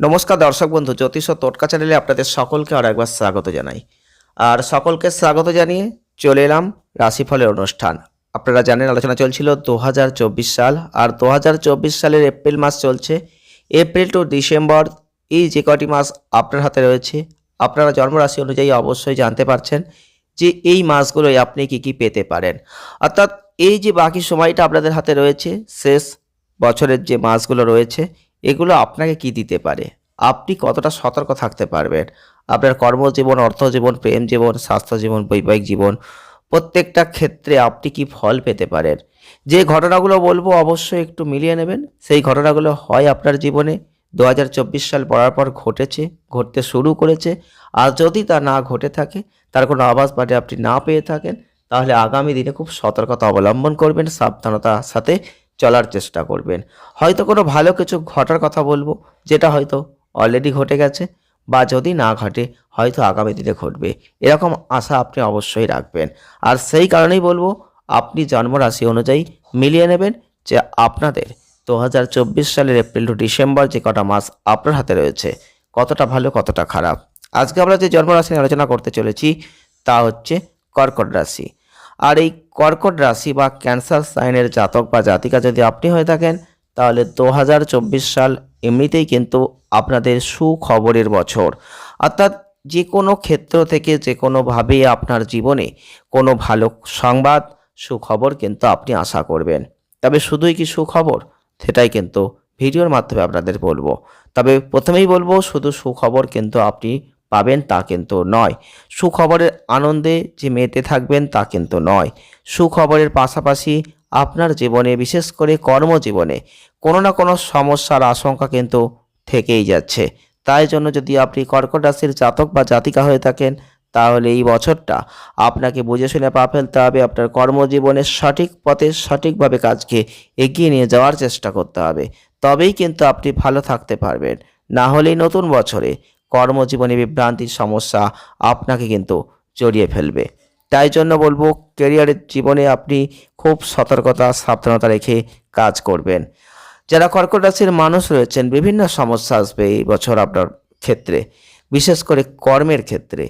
নমস্কার দর্শক বন্ধু, জ্যোতিষ টোটকা চ্যানেলে আপনাদের সকলকে আর একবার স্বাগত জানাই। আর সকলকে স্বাগত জানিয়ে চলে এলাম রাশিফলের অনুষ্ঠান। আপনারা জানেন আলোচনা চলছিল দু হাজার চব্বিশ সাল, আর দু হাজার চব্বিশ সালের এপ্রিল মাস চলছে। এপ্রিল টু ডিসেম্বর এই যে কটি মাস আপনার হাতে রয়েছে, আপনারা জন্মরাশি অনুযায়ী অবশ্যই জানতে পারছেন যে এই মাসগুলোয় আপনি কি কি পেতে পারেন। অর্থাৎ এই যে বাকি সময়টা আপনাদের হাতে রয়েছে, শেষ বছরের যে মাসগুলো রয়েছে এগুলো আপনাকে কি দিতে পারে? আপনি কতটা সতর্ক থাকতে পারবেন? আপনার কর্মজীবন, অর্থজীবন প্রেম জীবন স্বাস্থ্য জীবন বৈবাহিক জীবন, প্রত্যেকটা ক্ষেত্রে আপনি কি ফল পেতে পারেন? যে ঘটনাগুলো বলব অবশ্যই একটু মিলিয়ে নেবেন। সেই ঘটনাগুলো হয় আপনার জীবনে। দু হাজার চব্বিশ সাল পড়ার পর ঘটেছে, ঘটতে শুরু করেছে। আর যদি তা না ঘটে থাকে, তার কোনো আবাস বাটে আপনি না পেয়ে থাকেন, তাহলে আগামী দিনে খুব সতর্কতা অবলম্বন করবেন, সাবধানতার সাথে চলার চেষ্টা করবেন। হয়তো কোনো ভালো কিছু ঘটার কথা বলব, যেটা হয়তো অলরেডি ঘটে গেছে বা যদি না ঘটে, হয়তো আগামী দিনে ঘটবে। এরকম আশা আপনি অবশ্যই রাখবেন। আর সেই কারণেই বলব, আপনি জন্মরাশি অনুযায়ী মিলিয়ে নেবেন যে আপনাদের দু হাজার চব্বিশ সালের এপ্রিল টু ডিসেম্বর যে কটা মাস আপনার হাতে রয়েছে, কতটা ভালো, কতটা খারাপ। আজকে আমরা যে জন্মরাশি নিয়ে আলোচনা করতে চলেছি, তা হচ্ছে কর্কট রাশি। আর এই কর্কট রাশি বা ক্যান্সার সাইনের জাতক বা জাতিকা যদি আপনি হয়ে থাকেন, তাহলে দু হাজার চব্বিশ সাল এমনিতেই কিন্তু আপনাদের সুখবরের বছর। অর্থাৎ যে কোনো ক্ষেত্র থেকে যে কোনোভাবে আপনার জীবনে কোনো ভালো সংবাদ, সুখবর কিন্তু আপনি আশা করবেন। তবে শুধুই কি সুখবর? সেটাই কিন্তু ভিডিওর মাধ্যমে আপনাদের বলব। তবে প্রথমেই বলব, শুধু সুখবর কিন্তু আপনি পাবেন তা কিন্তু নয়। সুখবরের আনন্দে যে মেতে থাকবেন তা কিন্তু নয়। সুখবরের পাশাপাশি আপনার জীবনে, বিশেষ করে কর্মজীবনে, কোনো না কোনো সমস্যার আশঙ্কা কিন্তু থেকেই যাচ্ছে। তাই জন্য যদি আপনি কর্কট রাশির জাতক বা জাতিকা হয়ে থাকেন, তাহলে এই বছরটা আপনাকে বুঝে শুনে পা ফেলতে হবে। আপনার কর্মজীবনের সঠিক পথে সঠিকভাবে কাজকে এগিয়ে নিয়ে যাওয়ার চেষ্টা করতে হবে। তবেই কিন্তু আপনি ভালো থাকতে পারবেন। না হলেই নতুন বছরে কর্মজীবনে বিভ্রান্তির সমস্যা আপনাকে কিন্তু জড়িয়ে ফেলবে। তাই জন্য বলব ক্যারিয়ারের জীবনে আপনি খুব সতর্কতা, সাবধানতা রেখে কাজ করবেন। যারা কর্কট রাশির মানুষ রয়েছেন, বিভিন্ন সমস্যা আসবে এই বছর আপনার ক্ষেত্রে, বিশেষ করে কর্মের ক্ষেত্রে।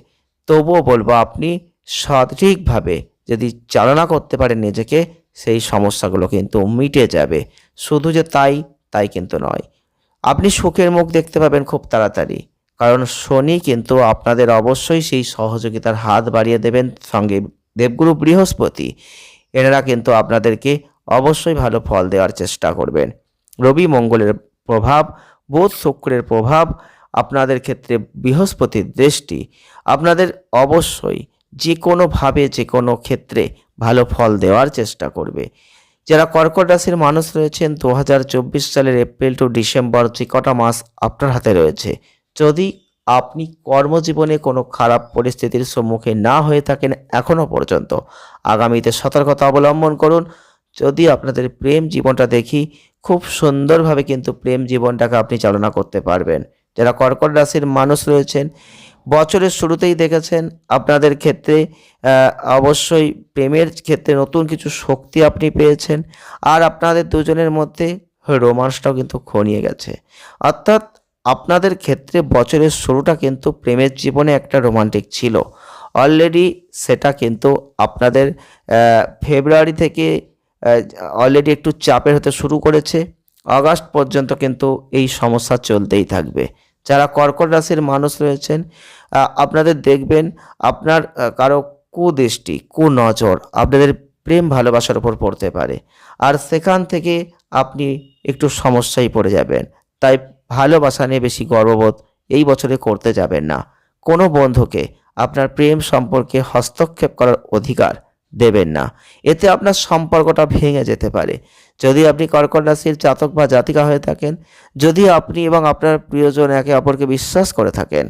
তবুও বলব, আপনি সঠিকভাবে যদি চালনা করতে পারেন নিজেকে, সেই সমস্যাগুলো কিন্তু মিটে যাবে। শুধু যে তাই তাই কিন্তু নয়। আপনি সুখের মুখ দেখতে পাবেন খুব তাড়াতাড়ি। কারণ শনি কিন্তু আপনাদের অবশ্যই সেই সহযোগিতার হাত বাড়িয়ে দেবেন সঙ্গে দেবগুরু বৃহস্পতি। এনারা কিন্তু আপনাদেরকে অবশ্যই ভালো ফল দেওয়ার চেষ্টা করবেন। রবি মঙ্গলের প্রভাব, বুধ শুক্রের প্রভাব, আপনাদের ক্ষেত্রে বৃহস্পতির দৃষ্টি, আপনাদের অবশ্যই যে কোনোভাবে যে কোনো ক্ষেত্রে ভালো ফল দেওয়ার চেষ্টা করবে। যারা কর্কট রাশির মানুষ রয়েছেন, দু হাজার চব্বিশ সালের এপ্রিল টু ডিসেম্বর যে কটা মাস আপনার হাতে রয়েছে যদি আপনি কর্মজীবনে কোনো খারাপ পরিস্থিতির সম্মুখীন না হয়ে থাকেন এখনও পর্যন্ত, আগামীতে সতর্কতা অবলম্বন করুন। যদি আপনাদের প্রেম জীবনটা দেখি, খুব সুন্দরভাবে কিন্তু প্রেম জীবনটাকে আপনি চালনা করতে পারবেন। যারা কর্কট রাশির মানুষ রয়েছেন, বছরের শুরুতেই দেখেছেন, আপনাদের ক্ষেত্রে অবশ্যই প্রেমের ক্ষেত্রে নতুন কিছু শক্তি আপনি পেয়েছেন। আর আপনাদের দুজনের মধ্যে রোমান্সটাও কিন্তু খনিয়ে গেছে। অর্থাৎ আপনাদের ক্ষেত্রে বছরের শুরুটা কিন্তু প্রেমের জীবনে একটা রোমান্টিক ছিল। অলরেডি সেটা কিন্তু আপনাদের ফেব্রুয়ারি থেকে অলরেডি একটু চাপের হতে শুরু করেছে। আগস্ট পর্যন্ত কিন্তু এই সমস্যা চলতেই থাকবে। যারা কর্কট রাশির মানুষ রয়েছেন আপনাদের দেখবেন আপনার কারও কুদৃষ্টি, কুনজর আপনাদের প্রেম ভালোবাসার উপর পড়তে পারে। আর সেখান থেকে আপনি একটু সমস্যায় পড়ে যাবেন। তাই ভালোবাসা নিয়ে বেশি গর্ববোধ এই বছরে করতে যাবেন না। কোনো বন্ধুকে আপনার প্রেম সম্পর্কে হস্তক্ষেপ করার অধিকার দেবেন না। এতে আপনার সম্পর্কটা ভেঙে যেতে পারে। যদি আপনি কর্কট রাশির জাতক বা জাতিকা হয়ে থাকেন, যদি আপনি এবং আপনার প্রিয়জন একে অপরকে বিশ্বাস করে থাকেন,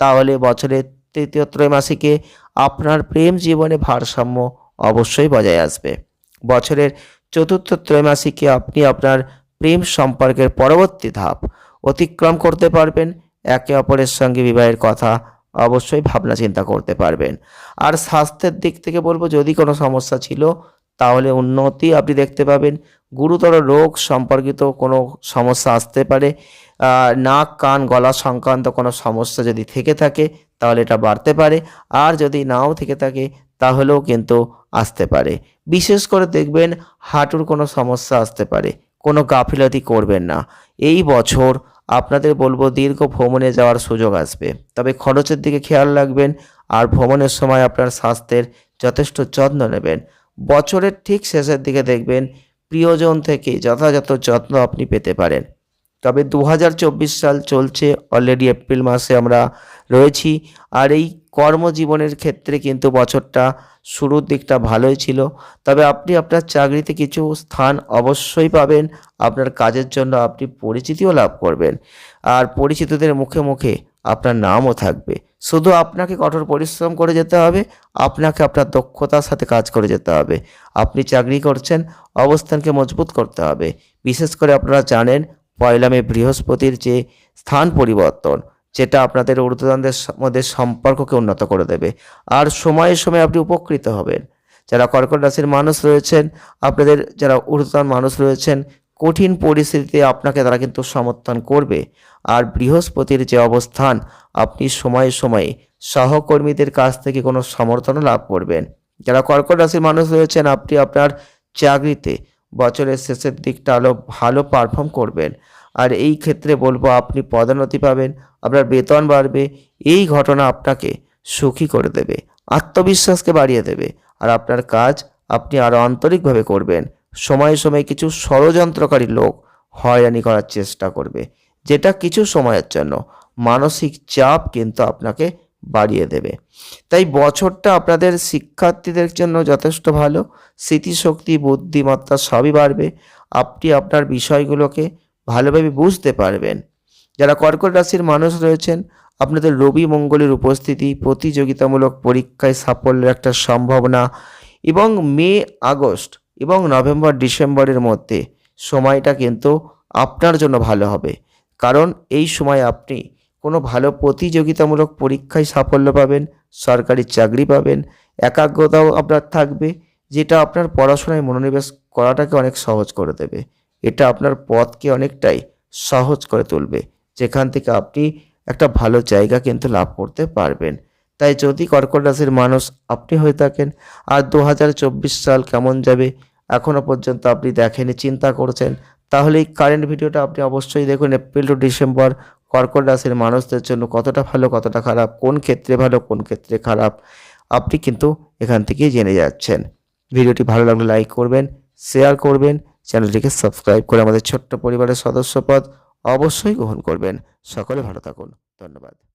তাহলে বছরের তৃতীয় ত্রৈমাসিকে আপনার প্রেম জীবনে ভারসাম্য অবশ্যই বজায় আসবে। বছরের চতুর্থ ত্রৈমাসিকে আপনি আপনার প্রেম সম্পর্কের পরবর্তী ধাপ অতিক্রম করতে পারবেন, একে অপরের সঙ্গে বিবাহের কথা অবশ্যই ভাবনা চিন্তা করতে পারবেন। আর স্বাস্থ্যের দিক থেকে বলব, যদি কোনো সমস্যা ছিল, তাহলে উন্নতি আপনি দেখতে পাবেন। গুরুতর রোগ সম্পর্কিত কোনো সমস্যা আসতে পারে। নাক, কান, গলা সংক্রান্ত কোনো সমস্যা যদি থেকে থাকে, তাহলে এটা বাড়তে পারে। আর যদি নাও থেকে থাকে, তাহলেও কিন্তু আসতে পারে। বিশেষ করে দেখবেন, হাঁটুর কোনো সমস্যা আসতে পারে। কোনো গাফিলতি করবেন না। এই বছর আপনাদের বলব দীর্ঘ ভ্রমণে যাওয়ার সুযোগ আসবে। তবে খরচের দিকে খেয়াল রাখবেন আর ভ্রমণের সময় আপনার স্বাস্থ্যের যথেষ্ট যত্ন নেবেন। বছরের ঠিক শেষের দিকে দেখবেন প্রিয়জন থেকে যথাযথ যত্ন আপনি পেতে পারেন। তবে দু হাজার চব্বিশ সাল চলছে অলরেডি এপ্রিল মাসে আমরা রয়েছি। আর এই কর্মজীবনের ক্ষেত্রে কিন্তু বছরটা শুরুর দিকটা ভালোই ছিল। তবে আপনি আপনার চাকরিতে কিছু স্থান অবশ্যই পাবেন, আপনার কাজের জন্য আপনি পরিচিতিও লাভ করবেন। আর পরিচিতদের মুখে মুখে আপনার নামও থাকবে। শুধু আপনাকে কঠোর পরিশ্রম করে যেতে হবে, আপনাকে আপনার দক্ষতার সাথে কাজ করে যেতে হবে। আপনি চাকরি করছেন, অবস্থানকে মজবুত করতে হবে। বিশেষ করে আপনারা জানেন, পয়লা মে বৃহস্পতির যে স্থান পরিবর্তন যেটা আপনাদের ঊর্ধ্বতনদের মধ্যে সম্পর্ককে উন্নত করে দেবে। আর সময়ে সময়ে আপনি উপকৃত হবেন। যারা কর্কট রাশির মানুষ রয়েছেন, আপনাদের যারা ঊর্ধ্বতন মানুষ রয়েছেন, কঠিন পরিস্থিতিতে আপনাকে তারা কিন্তু সমর্থন করবে। আর বৃহস্পতির যে অবস্থান, আপনি সময়ে সময়ে সহকর্মীদের কাছ থেকে কোনো সমর্থনও লাভ করবেন। যারা কর্কট রাশির মানুষ রয়েছেন, আপনি আপনার চাকরিতে বছরের শেষের দিকটা আলো ভালো পারফর্ম করবেন। আর এই ক্ষেত্রে বলব, আপনি পদোন্নতি পাবেন। আপনার বেতন বাড়বে, এই ঘটনা আপনাকে সুখী করে দেবে, আত্মবিশ্বাসকে বাড়িয়ে দেবে, আর আপনার কাজ আপনি আরও আন্তরিকভাবে করবেন। সময়ে সময়ে কিছু ষড়যন্ত্রকারী লোক হয়রানি করার চেষ্টা করবে, যেটা কিছু সময়ের জন্য মানসিক চাপ কিন্তু আপনাকে বাড়িয়ে দেবে। তাই বছরটা আপনাদের শিক্ষার্থীদের জন্য যথেষ্ট ভালো, স্মৃতিশক্তি, বুদ্ধিমত্তা সবই বাড়বে, আপনি আপনার বিষয়গুলোকে ভালোভাবে বুঝতে পারবেন। যারা কর্কট রাশির মানুষ রয়েছেন, আপনাদের রবি মঙ্গলের উপস্থিতি প্রতিযোগিতামূলক পরীক্ষায় সাফল্যের একটা সম্ভাবনা এবং মে, আগস্ট এবং নভেম্বর, ডিসেম্বরের মধ্যে সময়টা কিন্তু আপনার জন্য ভালো হবে। কারণ এই সময় আপনি কোনো ভালো প্রতিযোগিতামূলক পরীক্ষায় সাফল্য পাবেন, সরকারি চাকরি পাবেন, একাগ্রতাও আপনার থাকবে, যেটা আপনার পড়াশোনায় মনোনিবেশ করাটাকে অনেক সহজ করে দেবে। এটা আপনার পথকে অনেকটাই সহজ করে তুলবে। যেখান থেকে আপনি একটা ভালো জায়গা কিন্তু লাভ করতে পারবেন। তাই যদি কর্কট রাশির মানুষ আপনি হয়ে থাকেন, আর দু হাজার চব্বিশ সাল কেমন যাবে এখনও পর্যন্ত আপনি দেখেনি চিন্তা করছেন, তাহলে এই কারেন্ট ভিডিওটা আপনি অবশ্যই দেখুন এপ্রিল টু ডিসেম্বর কর্কট রাশির মানুষদের জন্য কতটা ভালো, কতটা খারাপ, কোন ক্ষেত্রে ভালো, কোন ক্ষেত্রে খারাপ, আপনি কিন্তু এখান থেকেই জেনে যাচ্ছেন। ভিডিওটি ভালো লাগলে লাইক করবেন শেয়ার করবেন, চ্যানেলটিকে সাবস্ক্রাইব করে আমাদের ছোট্ট পরিবারের সদস্যপদ অবশ্যই গ্রহণ করবেন। সকলে ভালো থাকুন। ধন্যবাদ।